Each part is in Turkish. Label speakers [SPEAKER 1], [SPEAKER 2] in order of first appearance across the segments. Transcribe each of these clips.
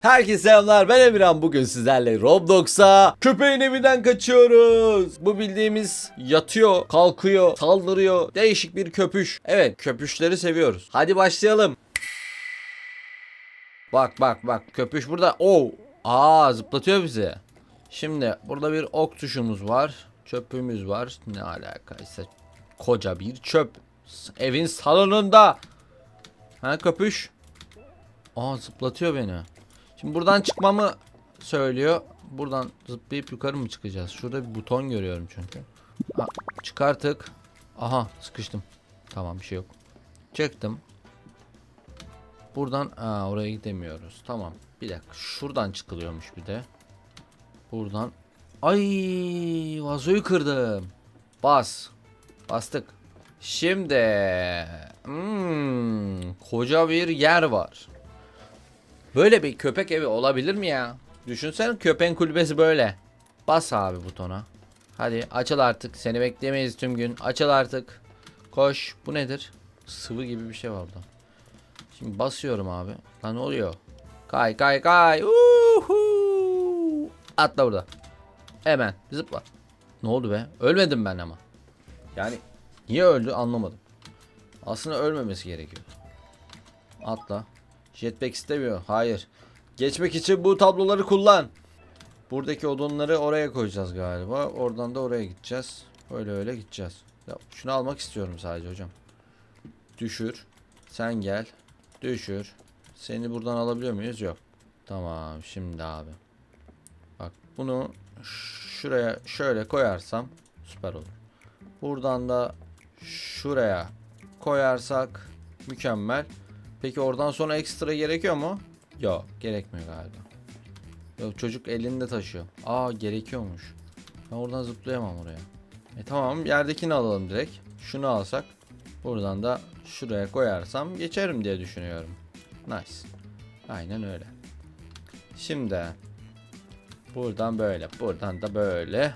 [SPEAKER 1] Herkese selamlar ben Emirhan bugün sizlerle Roblox'a köpeğin evinden kaçıyoruz. Bu bildiğimiz yatıyor, kalkıyor, saldırıyor değişik bir köpüş. Evet köpüşleri seviyoruz. Hadi başlayalım. Bak bak bak köpüş burada. Oo. Aa zıplatıyor bizi. Şimdi burada bir ok tuşumuz var. Çöpümüz var. Ne alakaysa koca bir çöp. Evin salonunda. Ha köpüş. Aa zıplatıyor beni. Şimdi buradan çıkmamı söylüyor. Buradan zıplayıp yukarı mı çıkacağız? Şurada bir buton görüyorum çünkü. Ha, çıkarttık. Aha sıkıştım. Tamam bir şey yok. Çıktım. Buradan aa, oraya gidemiyoruz. Tamam. Bir dakika. Şuradan çıkılıyormuş bir de. Buradan. Ay vazoyu kırdım. Bas. Bastık. Şimdi hmm, koca bir yer var. Böyle bir köpek evi olabilir mi ya? Düşünsene köpeğin kulübesi böyle. Bas abi butona. Hadi açıl artık. Seni beklemeyiz tüm gün. Açıl artık. Koş. Bu nedir? Sıvı gibi bir şey var orada. Şimdi basıyorum abi. Lan ne oluyor? Kay kay kay. Uhu. Atla burada. Hemen zıpla. Ne oldu be? Ölmedim ben ama. Yani niye öldü anlamadım. Aslında ölmemesi gerekiyor. Atla. Jetpack istemiyor. Hayır. Geçmek için bu tabloları kullan. Buradaki odunları oraya koyacağız galiba. Oradan da oraya gideceğiz. Öyle öyle gideceğiz. Ya şunu almak istiyorum sadece hocam. Düşür. Sen gel. Düşür. Seni buradan alabiliyor muyuz? Yok. Tamam şimdi abi. Bak bunu şuraya şöyle koyarsam süper olur. Buradan da şuraya koyarsak mükemmel. Peki oradan sonra ekstra gerekiyor mu? Yok gerekmiyor galiba. Yok çocuk elinde taşıyor. Aa gerekiyormuş. Ben oradan zıplayamam oraya. E tamam yerdekini alalım direkt. Şunu alsak. Buradan da şuraya koyarsam geçerim diye düşünüyorum. Nice. Aynen öyle. Şimdi buradan böyle, buradan da böyle.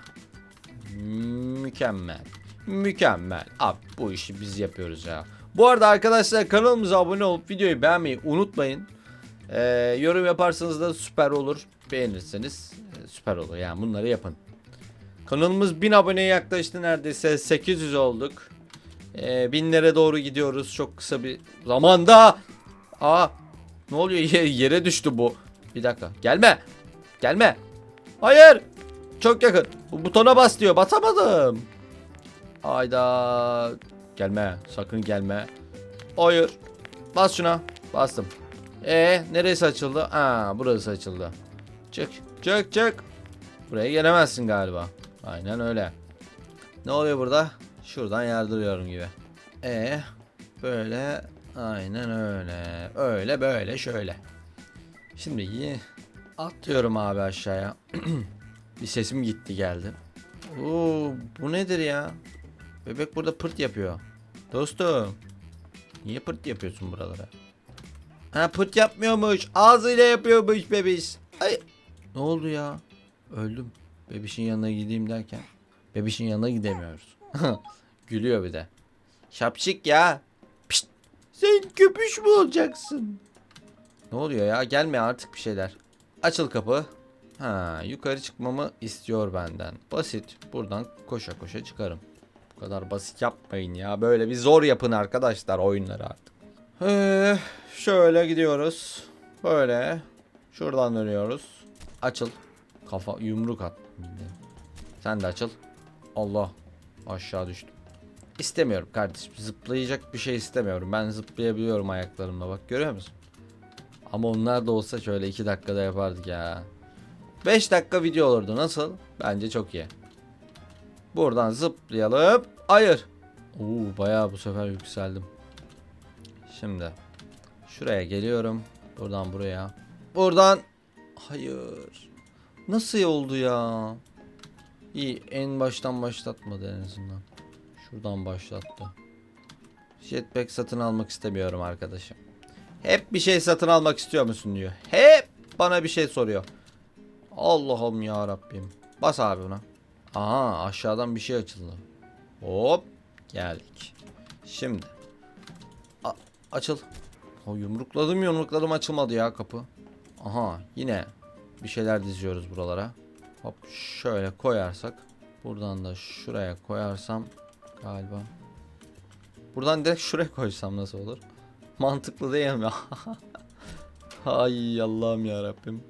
[SPEAKER 1] Mükemmel. Mükemmel. Abi bu işi biz yapıyoruz ya. Bu arada arkadaşlar kanalımıza abone olup videoyu beğenmeyi unutmayın. Ee, yorum yaparsanız da süper olur. Beğenirseniz e, süper olur. Yani bunları yapın. Kanalımız 1000 aboneye yaklaştı neredeyse. 800 olduk. Ee, binlere doğru gidiyoruz. Çok kısa bir zamanda. Aa, ne oluyor? Ye- Yere düştü bu. Bir dakika. Gelme. Gelme. Hayır. Çok yakın. Bu butona bas diyor. Basamadım. Hayda. Gelme. Sakın gelme. Hayır. Bas şuna. Bastım. E neresi açıldı? Aa burası açıldı. Çık. Çık çık. Buraya gelemezsin galiba. Aynen öyle. Ne oluyor burada? Şuradan yardırıyorum gibi. E böyle aynen öyle. Öyle böyle şöyle. Şimdi. Atlıyorum abi aşağıya. Bir sesim gitti geldi. Oo bu nedir ya? Bebek burada pırt yapıyor. Dostum. Niye pırt yapıyorsun buralara? Ha pırt yapmıyormuş. Ağzıyla yapıyormuş bebiş. Ay. Ne oldu ya? Öldüm. Bebişin yanına gideyim derken. Bebişin yanına gidemiyoruz. Gülüyor bir de. Şapşik ya. Pişt. Sen köpüş mü olacaksın? Ne oluyor ya? Gelme artık bir şeyler. Açıl kapı. Ha, yukarı çıkmamı istiyor benden. Basit. Buradan koşa koşa çıkarım. Bu kadar basit yapmayın ya. Böyle bir zor yapın arkadaşlar oyunları artık. Ee, şöyle gidiyoruz. Böyle. Şuradan dönüyoruz. Açıl. Kafa yumruk at. Sen de açıl. Allah. Aşağı düştüm. İstemiyorum kardeşim. Zıplayacak bir şey istemiyorum. Ben zıplayabiliyorum ayaklarımla bak görüyor musun? Ama onlar da olsa şöyle 2 dakikada yapardık ya. 5 dakika video olurdu nasıl? Bence çok iyi. Buradan zıplayalım. Hayır. Oo bayağı bu sefer yükseldim. Şimdi şuraya geliyorum. Buradan buraya. Buradan hayır. Nasıl oldu ya? İyi en baştan başlatmadı en azından. Şuradan başlattı. Jetpack satın almak istemiyorum arkadaşım. Hep bir şey satın almak istiyor musun diyor. Hep bana bir şey soruyor. Allah'ım ya Rabbim. Bas abi buna. Aha aşağıdan bir şey açıldı. Hop geldik. Şimdi A- açıl. O yumrukladım yumrukladım açılmadı ya kapı. Aha yine bir şeyler diziyoruz buralara. Hop şöyle koyarsak. Buradan da şuraya koyarsam galiba. Buradan direkt şuraya koysam nasıl olur? Mantıklı değil mi? Ay Allah'ım ya Rabbim.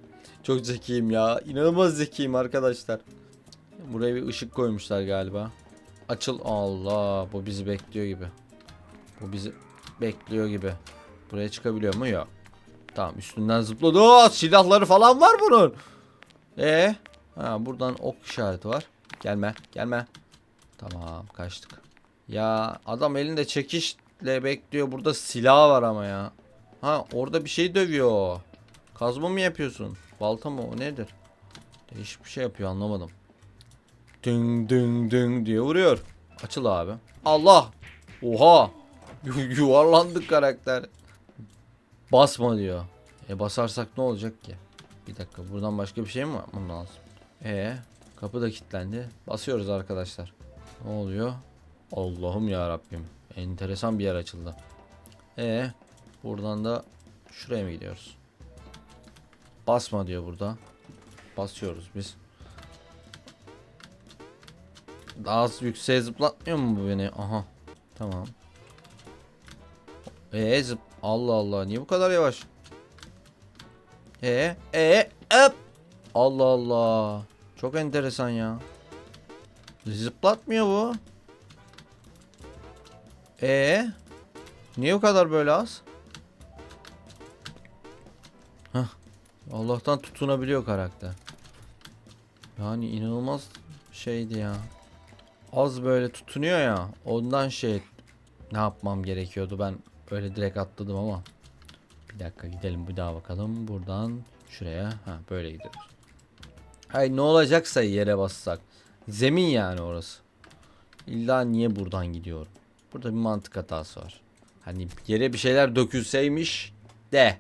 [SPEAKER 1] Çok zekiyim ya. İnanılmaz zekiyim arkadaşlar. Buraya bir ışık koymuşlar galiba. Açıl. Allah bu bizi bekliyor gibi. Bu bizi bekliyor gibi. Buraya çıkabiliyor mu? Yok. Tamam üstünden zıpladı. Aa, silahları falan var bunun. E ha buradan ok işareti var. Gelme, gelme. Tamam, kaçtık. Ya adam elinde çekişle bekliyor. Burada silah var ama ya. Ha orada bir şey dövüyor. Kazma mı yapıyorsun? Balta mı o nedir? Değişik bir şey yapıyor anlamadım. Ding ding ding diye vuruyor. Açıl abi. Allah! Oha! Yu- Yuvarlandık karakter. Basma diyor. E basarsak ne olacak ki? Bir dakika buradan başka bir şey mi yapmam lazım? E kapı da kilitlendi. Basıyoruz arkadaşlar. Ne oluyor? Allah'ım ya Rabbim. Enteresan bir yer açıldı. E buradan da şuraya mı gidiyoruz? Basma diyor burada. Basıyoruz biz. Daha az yükseğe zıplatmıyor mu bu beni? Aha. Tamam. Ee zıp. Allah Allah. Niye bu kadar yavaş? Ee ee hop. Allah Allah. Çok enteresan ya. Zıplatmıyor bu. Ee Niye bu kadar böyle az? Hah. Allah'tan tutunabiliyor karakter. Yani inanılmaz şeydi ya. Az böyle tutunuyor ya. Ondan şey ne yapmam gerekiyordu ben öyle direkt atladım ama. Bir dakika gidelim bir daha bakalım. Buradan şuraya. Ha böyle gidiyoruz. Hayır ne olacaksa yere bassak. Zemin yani orası. İlla niye buradan gidiyorum? Burada bir mantık hatası var. Hani yere bir şeyler dökülseymiş de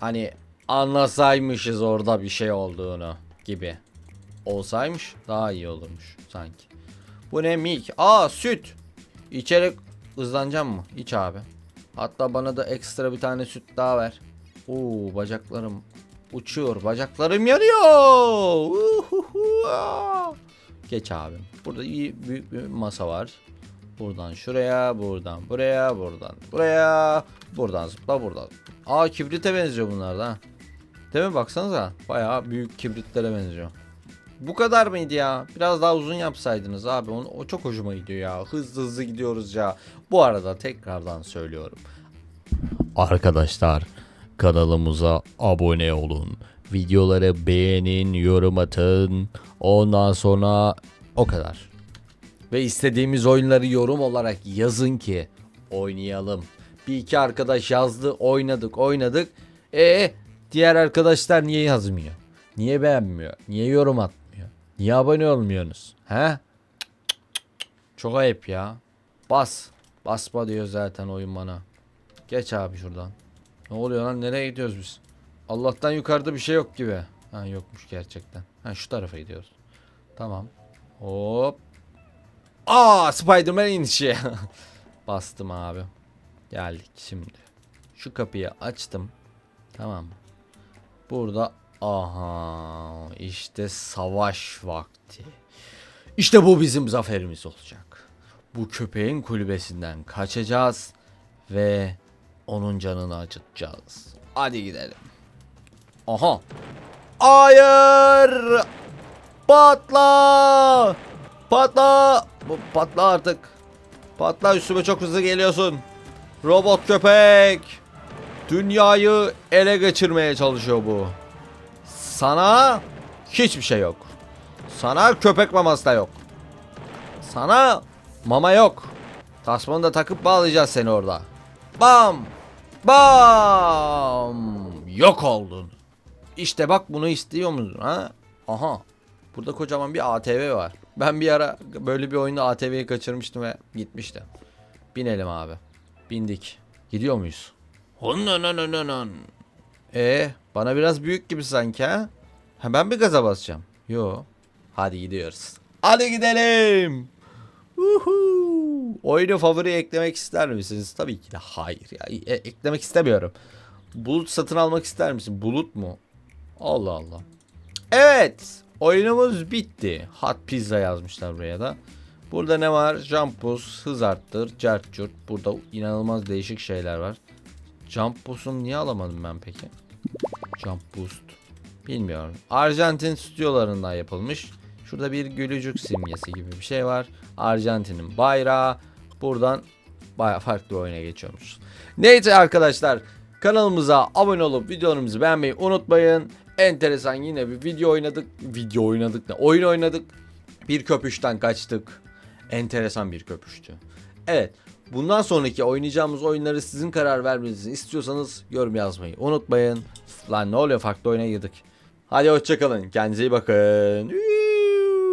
[SPEAKER 1] hani anlasaymışız orada bir şey olduğunu gibi. Olsaymış daha iyi olurmuş sanki. Bu ne mik? Aa süt. İçerek hızlanacağım mı? İç abi. Hatta bana da ekstra bir tane süt daha ver. Oo bacaklarım uçuyor. Bacaklarım yanıyor. Geç abi. Burada iyi büyük bir masa var. Buradan şuraya, buradan buraya, buradan buraya, buradan zıpla, buradan. Aa kibrite benziyor bunlar da. Değil mi? Baksanıza. Bayağı büyük kibritlere benziyor. Bu kadar mıydı ya? Biraz daha uzun yapsaydınız abi. O, o çok hoşuma gidiyor ya. Hızlı hızlı gidiyoruz ya. Bu arada tekrardan söylüyorum. Arkadaşlar kanalımıza abone olun. Videoları beğenin, yorum atın. Ondan sonra o kadar. Ve istediğimiz oyunları yorum olarak yazın ki oynayalım. Bir iki arkadaş yazdı, oynadık, oynadık. E diğer arkadaşlar niye yazmıyor? Niye beğenmiyor? Niye yorum atmıyor? Niye abone olmuyorsunuz? He? Çok ayıp ya. Bas. Basma diyor zaten oyun bana. Geç abi şuradan. Ne oluyor lan? Nereye gidiyoruz biz? Allah'tan yukarıda bir şey yok gibi. Ha yokmuş gerçekten. Ha şu tarafa gidiyoruz. Tamam. Hop. Aa Spider-Man inişi. Bastım abi. Geldik şimdi. Şu kapıyı açtım. Tamam? Burada aha işte savaş vakti. İşte bu bizim zaferimiz olacak. Bu köpeğin kulübesinden kaçacağız ve onun canını acıtacağız. Hadi gidelim. Aha. Hayır. Patla. Patla. Bu patla artık. Patla üstüme çok hızlı geliyorsun. Robot köpek. Dünyayı ele geçirmeye çalışıyor bu. Sana hiçbir şey yok. Sana köpek maması da yok. Sana mama yok. Tasmanı da takıp bağlayacağız seni orada. Bam! Bam! Yok oldun. İşte bak bunu istiyor musun ha? Aha. Burada kocaman bir ATV var. Ben bir ara böyle bir oyunda ATV'yi kaçırmıştım ve gitmişti. Binelim abi. Bindik. Gidiyor muyuz? Hunnanan. E bana biraz büyük gibi sanki ha? Ben bir gaza basacağım. Yo. Hadi gidiyoruz. Hadi gidelim. Uhu. Oyunu favori eklemek ister misiniz? Tabii ki de hayır ya. E- eklemek istemiyorum. Bulut satın almak ister misin? Bulut mu? Allah Allah. Evet. Oyunumuz bitti. Hot pizza yazmışlar buraya da. Burada ne var? Jump boost, hız arttır, cart curt. Burada inanılmaz değişik şeyler var. Jump boost'unu niye alamadım ben peki? Jump boost. Bilmiyorum. Arjantin stüdyolarından yapılmış. Şurada bir gülücük simgesi gibi bir şey var. Arjantin'in bayrağı. Buradan baya farklı bir oyuna geçiyormuş. Neyse arkadaşlar kanalımıza abone olup videolarımızı beğenmeyi unutmayın. Enteresan yine bir video oynadık. Video oynadık ne? Oyun oynadık. Bir köpüşten kaçtık. Enteresan bir köpüştü. Evet. Bundan sonraki oynayacağımız oyunları sizin karar vermenizi istiyorsanız yorum yazmayı unutmayın. Lan ne oluyor farklı oyuna girdik. Hadi hoşçakalın. Kendinize iyi bakın.